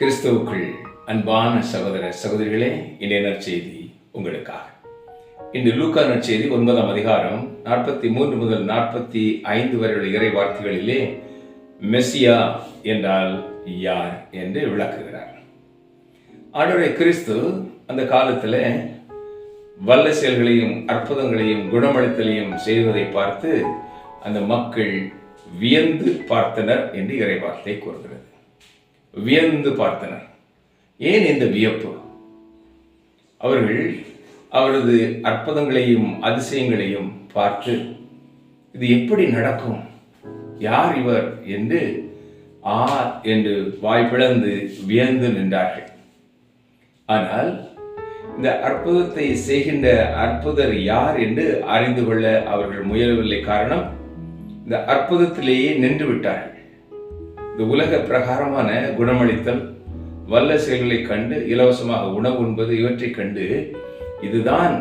கிறிஸ்துவுக்குள் அன்பான சகோதர சகோதரிகளே இன்றைய நற்செய்தி உங்களுக்காக. இன்று லூக்கா நற்செய்தி ஒன்பதாம் அதிகாரம் நாற்பத்தி மூன்று முதல் நாற்பத்தி ஐந்து வரையுள்ள இறை வார்த்தைகளிலே மெஸ்ஸியா என்றால் யார்? என்று விளக்குகிறார். ஆண்டவரை கிறிஸ்து அந்த காலத்தில் வல்ல செயல்களையும் அற்புதங்களையும் குணமளித்தலையும் செய்வதை பார்த்து அந்த மக்கள் வியந்து பார்த்தனர் என்று இறை வார்த்தை கூறுகிறது. வியந்து பார்த்தனர். ஏன் இந்த வியப்பு? அவர்கள் அவரது அற்புதங்களையும் அதிசயங்களையும் பார்த்து இது எப்படி நடக்கும்? யார் இவர்? என்று ஆ என்று வாய் பிளந்து வியந்து நின்றார்கள். ஆனால் இந்த அற்புதத்தை செய்கின்ற அற்புதர் யார் என்று அறிந்து கொள்ள அவர்கள் முயலவில்லை. காரணம் இந்த அற்புதத்திலேயே நின்று விட்டார்கள். இந்த உலக பிரகாரமான குணமளித்தல் வல்ல செயல்களை கண்டு இலவசமாக உணவு உண்பது இவற்றை கண்டு இதுதான்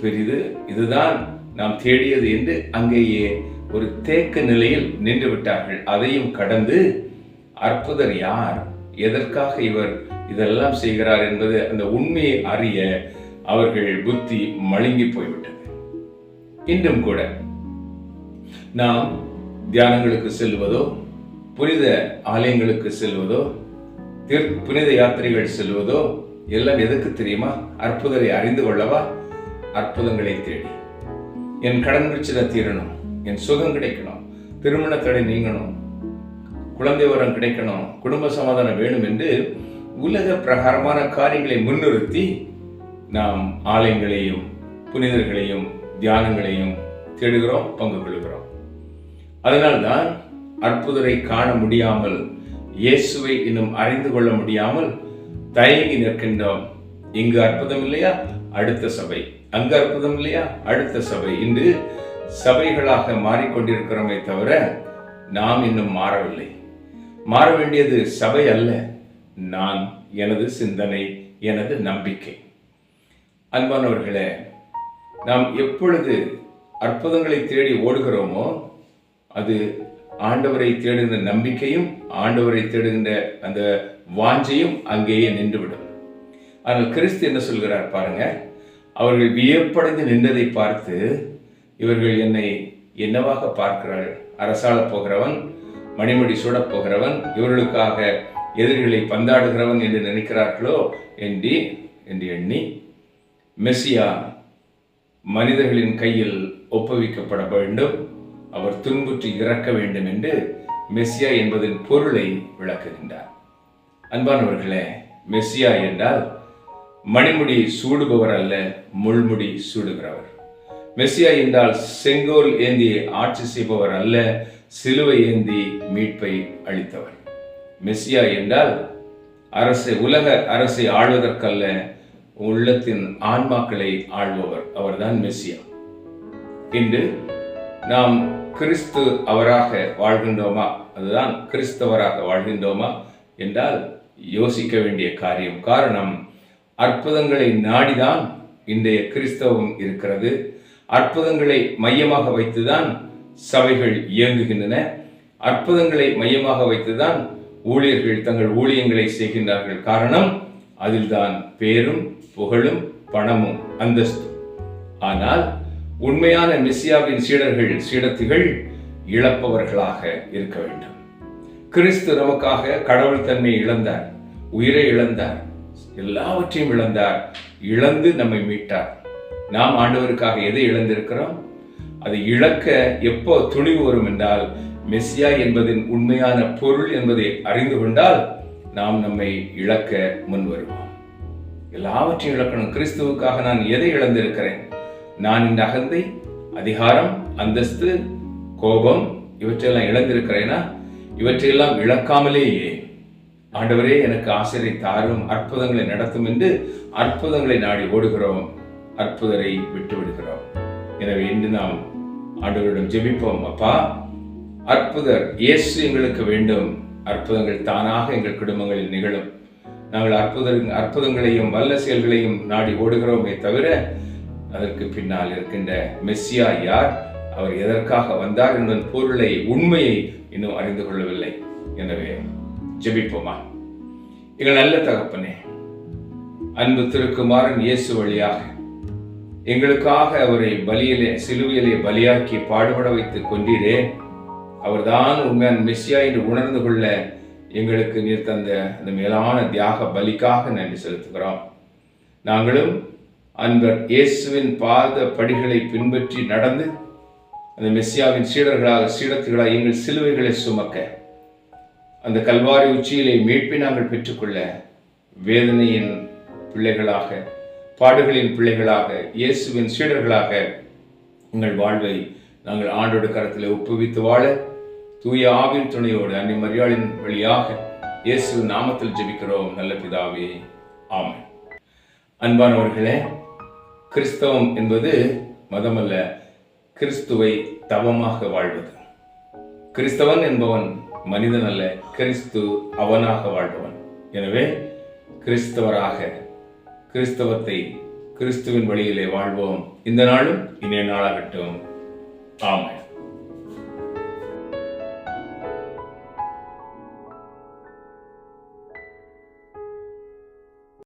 பெரிது இதுதான் நாம் தேடியது என்று அங்கேயே ஒரு தேக்க நிலையில் நின்று விட்டார்கள். அதையும் கடந்து அற்புதர் யார்? எதற்காக இவர் இதெல்லாம் செய்கிறார் என்பது அந்த உண்மையை அறிய அவர்கள் புத்தி மழுங்கி போய்விட்டது. இன்றும் கூட நாம் தியானங்களுக்கு செல்வதோ புனித ஆலயங்களுக்கு செல்வதோ தீர் புனித யாத்திரைகள் செல்வதோ எல்லாம் எதுக்கு தெரியுமா? அற்புதரை அறிந்து கொள்ளவா? அற்புதங்களை தேடி. என் கடன் பிரச்சனை தீரணும் என் சுகம் கிடைக்கணும் திருமண தடை நீங்கணும் குழந்தை வரம் கிடைக்கணும் குடும்ப சமாதானம் வேணும் என்று உலக பிரகாரமான காரியங்களை முன்னிறுத்தி நாம் ஆலயங்களையும் புனிதர்களையும் தியானங்களையும் தேடுகிறோம் பங்கு கொள்கிறோம் அதனால்தான் அற்புதரை காண முடியாமல் இயேசுவை இன்னும் அறிந்து கொள்ள முடியாமல் தயங்கி நிற்கின்றோம். இங்கு அற்புதம் இல்லையா? அடுத்த சபை. அங்கு அற்புதம் இல்லையா? அடுத்த சபை. இன்று சபைகளாக மாறிக்கொண்டிருக்கிறோமே தவிர நாம் இன்னும் மாறவில்லை. மாற வேண்டியது சபை அல்ல. நான் எனது சிந்தனை எனது நம்பிக்கை. அன்பானவர்களே நாம் எப்பொழுது அற்புதங்களை தேடி ஓடுகிறோமோ அது ஆண்டவரை தேடுகின்ற நம்பிக்கையும் ஆண்டவரை தேடுகின்ற அந்த வாஞ்சையும் அங்கேயே நின்றுவிடும். ஆனால் கிறிஸ்து என்ன சொல்கிறார் பாருங்க அவர்கள் வியப்படைந்து நின்றதை பார்த்து இவர்கள் என்னை என்னவாக பார்க்கிறார்கள் அரசாள போகிறவன் மணிமடி சூடப் போகிறவன் இவர்களுக்காக எதிரிகளை பந்தாடுகிறவன் என்று நினைக்கிறார்களோ என்று என்று எண்ணி மெஸ்ஸியா மனிதர்களின் கையில் ஒப்புவிக்கப்பட வேண்டும். அவர் துன்புற்று இறக்க வேண்டும் என்று மெஸ்ஸியா என்பதன் பொருளை விளக்குகின்றார். அன்பானவர்களே மெஸ்ஸியா என்றால் மணிமுடி சூடுபவர் அல்ல முள்முடி சூடுகிறவர். மெஸ்ஸியா என்றால் செங்கோல் ஏந்தி ஆட்சி செய்பவர் அல்ல சிலுவை ஏந்தி மீட்பை அளித்தவர். மெஸ்ஸியா என்றால் அரசை உலக அரசை ஆள்வதற்கல்ல உள்ளத்தின் ஆன்மாக்களை ஆள்பவர். அவர்தான் மெஸ்ஸியா. இன்று நாம் கிறிஸ்து அவராக வாழ்கின்றோமா? அதுதான் கிறிஸ்தவராக வாழ்கின்றோமா என்றால் யோசிக்க வேண்டிய காரியம் காரணம் அற்புதங்களை நாடிதான் இன்றைய கிறிஸ்தவம் இருக்கிறது. அற்புதங்களை மையமாக வைத்துதான் சபைகள் இயங்குகின்றன. அற்புதங்களை மையமாக வைத்துதான் ஊழியர்கள் தங்கள் ஊழியங்களை செய்கின்றார்கள். காரணம் அதில்தான் பேரும் புகழும் பணமும் அந்தஸ்து. ஆனால் உண்மையான மெஸ்ஸியாவின் சீடர்கள் சீடத்திகள் இழப்பவர்களாக இருக்க வேண்டும். கிறிஸ்து நமக்காக கடவுள் தன்மை இழந்தார் உயிரை இழந்தார் எல்லாவற்றையும் இழந்தார் இழந்து நம்மை மீட்டார். நாம் ஆண்டவருக்காக எதை இழந்திருக்கிறோம்? அதை இழக்க எப்போ துணிவு வரும் என்றால் மெஸ்ஸியா என்பதின் உண்மையான பொருள் என்பதை அறிந்து கொண்டால் நாம் நம்மை இழக்க முன் வருவோம் எல்லாவற்றையும் இழக்கணும். கிறிஸ்துவுக்காக நான் எதை இழந்திருக்கிறேன்? நான் இந்த அகந்தை அதிகாரம் அந்தஸ்து கோபம் இவற்றையெல்லாம் இழந்திருக்கிறேன்னா இவற்றையெல்லாம் இழக்காமலேயே. ஆண்டவரே எனக்கு ஆசிரியை தாரும் அற்புதங்களை நடத்தும் என்று அற்புதங்களை நாடி ஓடுகிறோம். அற்புதரை விட்டு விடுகிறோம் எனவே இன்று நாம் ஆண்டவரிடம் ஜெபிப்போம் அப்பா. அற்புதர் இயேசு எங்களுக்கு வேண்டும். அற்புதங்கள் தானாக எங்கள் குடும்பங்களில் நிகழும். நாங்கள் அற்புத அற்புதங்களையும் வல்ல செயல்களையும் நாடி ஓடுகிறோமே தவிர அதற்கு பின்னால் இருக்கின்ற மெஸ்ஸியா யார்? அவர் எதற்காக வந்தார் என்பதன் பொருளை உண்மையை இன்னும் அறிந்து கொள்ளவில்லை. எனவே ஜெபிப்போமா? எங்கள் நல்ல தகப்பனே அன்பு திருக்குமாரன் இயேசு வழியாக எங்களுக்காக அவரை பலியிலே சிலுவையிலே பலியாக்கி பாடுபட வைத்துக் கொண்டீரே. அவர்தான் உண்மையான மெஸ்ஸியா என்று உணர்ந்து கொள்ள எங்களுக்கு நீர் தந்த அந்த மேலான தியாக பலிக்காக நன்றி செலுத்துகிறோம். நாங்களும் அன்பர் இயேசுவின் பாத படிகளை பின்பற்றி நடந்து அந்த மெஸ்ஸியாவின் சீடர்களாக சீடத்துகளாக எங்கள் சிலுவைகளை சுமக்க அந்த கல்வாரி உச்சியிலே மீட்பை நாங்கள் பெற்றுக்கொள்ள வேதனையின் பிள்ளைகளாக பாடுகளின் பிள்ளைகளாக இயேசுவின் சீடர்களாக உங்கள் வாழ்வை நாங்கள் ஆண்டோடு கரத்தில் ஒப்புவித்து வாழ தூய ஆவின் துணையோடு அன்னை மரியாளின் வழியாக இயேசு நாமத்தில் ஜெபிக்கிறோம். நல்ல பிதாவே ஆமாம் அன்பானவர்களே கிறிஸ்தவம் என்பது மதமல்ல கிறிஸ்துவை தவமாக வாழ்வது. கிறிஸ்தவன் என்பவன் மனிதன் அல்ல கிறிஸ்து அவனாக வாழ்பவன். எனவே கிறிஸ்தவராக கிறிஸ்தவத்தை கிறிஸ்துவின் வழியிலே வாழ்வோம். இந்த நாளும் இனிய நாளாகட்டும். ஆமாம்